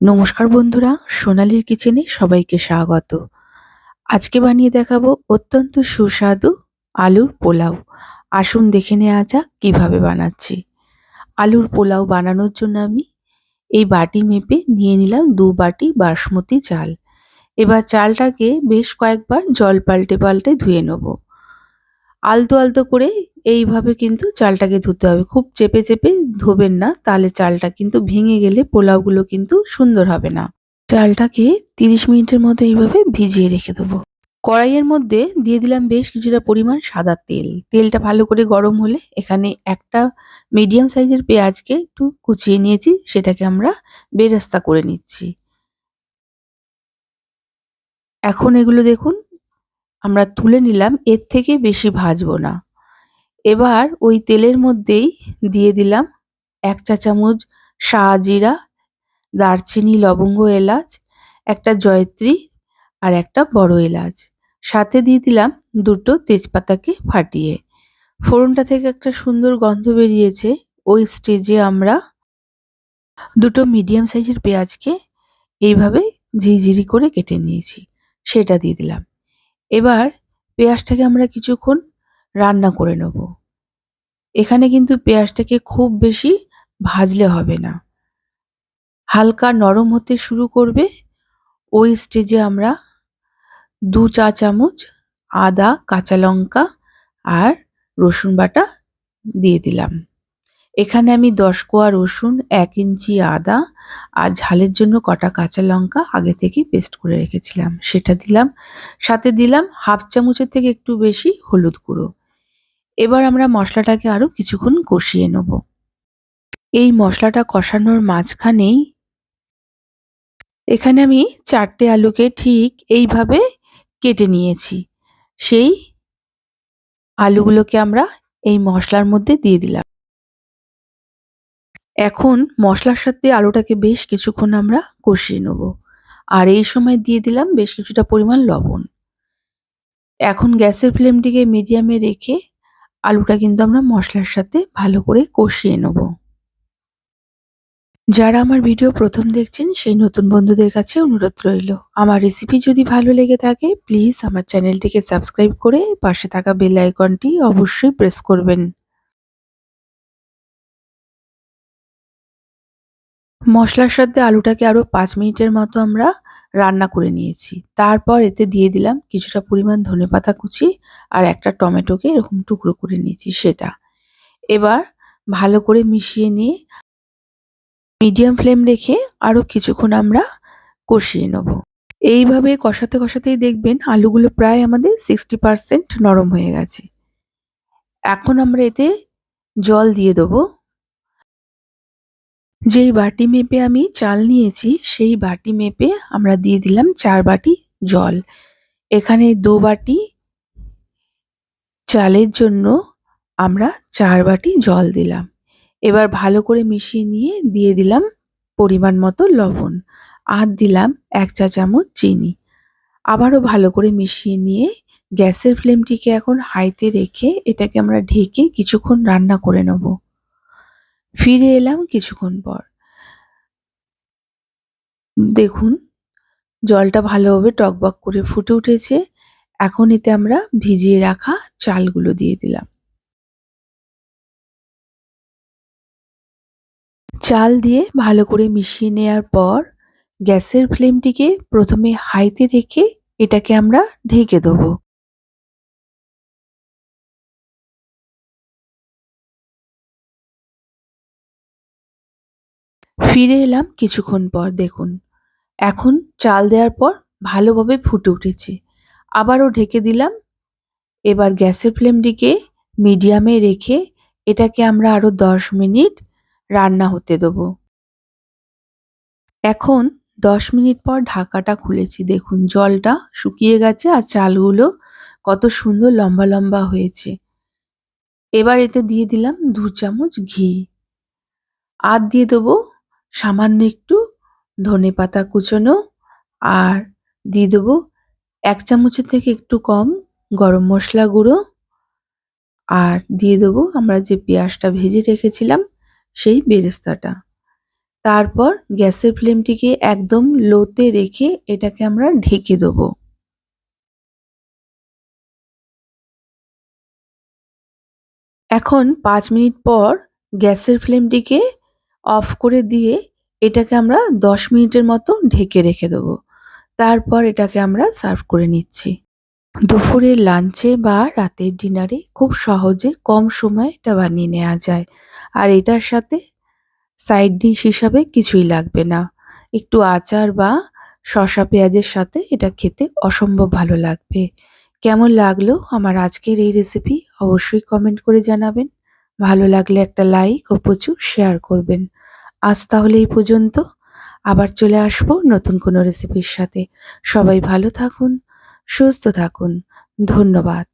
নমস্কার বন্ধুরা, সোনালীর কিচেনে সবাইকে স্বাগত। আজকে বানিয়ে দেখাবো অত্যন্ত সুস্বাদু আলুর পোলাও। আসুন দেখে নেওয়া যাক কীভাবে বানাচ্ছি। আলুর পোলাও বানানোর জন্য আমি এই বাটি মেপে নিয়ে নিলাম দু বাটি বাসমতি চাল। এবার চালটাকে বেশ কয়েকবার জল পাল্টে পাল্টে ধুয়ে নেব। আলতো আলতো করে এইভাবে কিন্তু চালটাকে ধুতে হবে। খুব চেপে চেপে ধোবেন না, তাহলে চালটা কিন্তু ভেঙে গেলে পোলাওগুলো কিন্তু সুন্দর হবে না। চালটাকে তিরিশ মিনিটের মতো এইভাবে ভিজিয়ে রেখে দেবো। কড়াইয়ের মধ্যে দিয়ে দিলাম বেশ কিছুটা পরিমাণ সাদা তেল। তেলটা ভালো করে গরম হলে এখানে একটা মিডিয়াম সাইজের পেঁয়াজকে একটু কুচিয়ে নিয়েছি, সেটাকে আমরা বেরাস্তা করে নিচ্ছি। এখন এগুলো দেখুন, আমরা তুলে নিলাম, এর থেকে বেশি ভাজবো না। এবার ওই তেলের মধ্যেই দিয়ে দিলাম এক চা চামচ শাহজিরা দারচিনি, লবঙ্গ, এলাচ, একটা জয়ত্রী আর একটা বড় এলাচ। সাথে দিয়ে দিলাম দুটো তেজপাতাকে ফাটিয়ে। ফোড়নটা থেকে একটা সুন্দর গন্ধ বেরিয়েছে। ওই স্টেজে আমরা দুটো মিডিয়াম সাইজের পেঁয়াজকে এইভাবে ঝিঝিরি করে কেটে নিয়েছি। সেটা দিয়ে দিলাম। এবার পেঁয়াজটাকে আমরা কিছুক্ষণ রান্না করে নেব। এখানে কিন্তু পেঁয়াজটাকে খুব বেশি ভাজলে হবে না। হালকা নরম হতে শুরু করবে। ওই স্টেজে আমরা দু চা চামচ আদা, কাঁচা লঙ্কা আর রসুন বাটা দিয়ে দিলাম। এখানে আমি দশ কোয়া রসুন, এক ইঞ্চি আদা আর ঝালের জন্য কটা কাঁচা লঙ্কা আগে থেকে পেস্ট করে রেখেছিলাম। সেটা দিলাম, সাথে দিলাম হাফ চামচের থেকে একটু বেশি হলুদ গুঁড়ো। এবার আমরা মশলাটাকে আরও কিছুক্ষণ কষিয়ে নেব। এই মশলাটা কষানোর মাঝখানেই এখানে আমি চারটে আলুকে ঠিক এইভাবে কেটে নিয়েছি। সেই আলুগুলোকে আমরা এই মশলার মধ্যে দিয়ে দিলাম। এখন মশলার সাথে আলুটাকে বেশ কিছুক্ষণ আমরা কষিয়ে নেব। আর এই সময় দিয়ে দিলাম বেশ কিছুটা পরিমাণ লবণ। এখন গ্যাসের ফ্লেমটিকে মিডিয়ামে রেখে আলুটা কিন্তু আমরা মশলার সাথে ভালো করে কষিয়ে নেব। যারা আমার ভিডিও প্রথম দেখছেন, সেই নতুন বন্ধুদের কাছে অনুরোধ রইল। আমার রেসিপি যদি ভালো লেগে থাকে প্লিজ আমার চ্যানেলটিকে সাবস্ক্রাইব করে পাশে থাকা বেল আইকনটি অবশ্যই প্রেস করবেন। মশলার সাথে আলুটাকে আরও পাঁচ মিনিটের মতো আমরা রান্না করে নিয়েছি। তারপর এতে দিয়ে দিলাম কিছুটা পরিমাণ ধনে পাতা কুচি আর একটা টমেটোকে এরকম টুকরো করে নিয়েছি সেটা। এবার ভালো করে মিশিয়ে নিয়ে মিডিয়াম ফ্লেম রেখে আরও কিছুক্ষণ আমরা কষিয়ে নেব। এইভাবে কষাতে কষাতেই দেখবেন আলুগুলো প্রায় আমাদের সিক্সটি পারসেন্ট নরম হয়ে গেছে। এখন আমরা এতে জল দিয়ে দেবো। যেই বাটি মেপে আমি চাল নিয়েছি, সেই বাটি মেপে আমরা দিয়ে দিলাম চার বাটি জল। এখানে দু বাটি চালের জন্য আমরা চার বাটি জল দিলাম। এবার ভালো করে মিশিয়ে নিয়ে দিয়ে দিলাম পরিমাণ মতো লবণ আর দিলাম এক চা চামচ চিনি। আবারও ভালো করে মিশিয়ে নিয়ে গ্যাসের ফ্লেমটিকে এখন হাইতে রেখে এটাকে আমরা ঢেকে কিছুক্ষণ রান্না করে নেব। ফিরে এলাম কিছুক্ষণ পর। দেখুন, জলটা ভালোভাবে টকবক করে ফুটে উঠেছে। এখন এতে আমরা ভিজিয়ে রাখা চালগুলো দিয়ে দিলাম। চাল দিয়ে ভালো করে মিশিয়ে নেওয়ার পর গ্যাসের ফ্লেমটিকে প্রথমে হাইতে রেখে এটাকে আমরা ঢেকে দেবো। ফিরে এলাম কিছুক্ষণ পর, দেখুন। এখন চাল দেওয়ার পর ভালোভাবে ফুটে উঠেছে। আবারও ঢেকে দিলাম। এবার গ্যাসের ফ্লেমটিকে মিডিয়ামে রেখে এটাকে আমরা আরও দশ মিনিট রান্না হতে দেবো। এখন দশ মিনিট পর ঢাকাটা খুলেছি। দেখুন, জলটা শুকিয়ে গেছে আর চালগুলো কত সুন্দর লম্বা লম্বা হয়েছে। এবার এতে দিয়ে দিলাম দু চামচ ঘি। আর দিয়ে দেবো সামান্য একটু ধনে পাতা কুচোনো আর দিয়ে দেবো এক চামচের থেকে একটু কম গরম মশলা গুঁড়ো। আর দিয়ে দেবো আমরা যে পেঁয়াজটা ভেজে রেখেছিলাম সেই বেরেস্তাটা। তারপর গ্যাসের ফ্লেমটিকে একদম লোতে রেখে এটাকে আমরা ঢেকে দেবো। এখন পাঁচ মিনিট পর গ্যাসের ফ্লেমটিকে অফ করে দিয়ে এটাকে আমরা দশ মিনিটের মতো ঢেকে রেখে দেবো। তারপর এটাকে আমরা সার্ভ করে নিচ্ছি। দুপুরের লাঞ্চে বা রাতের ডিনারে খুব সহজে কম সময়ে এটা বানিয়ে নেওয়া যায়। আর এটার সাথে সাইড ডিশ হিসাবে কিছুই লাগবে না। একটু আচার বা শসা পেঁয়াজের সাথে এটা খেতে অসম্ভব ভালো লাগবে। কেমন লাগল আমার আজকের এই রেসিপি অবশ্যই কমেন্ট করে জানাবেন। ভালো লাগলে একটা লাইক ও প্রচুর শেয়ার করবেন। আজ তাহলে এই পর্যন্ত। আবার চলে আসব নতুন কোনো রেসিপির সাথে। সবাই ভালো থাকুন, সুস্থ থাকুন। ধন্যবাদ।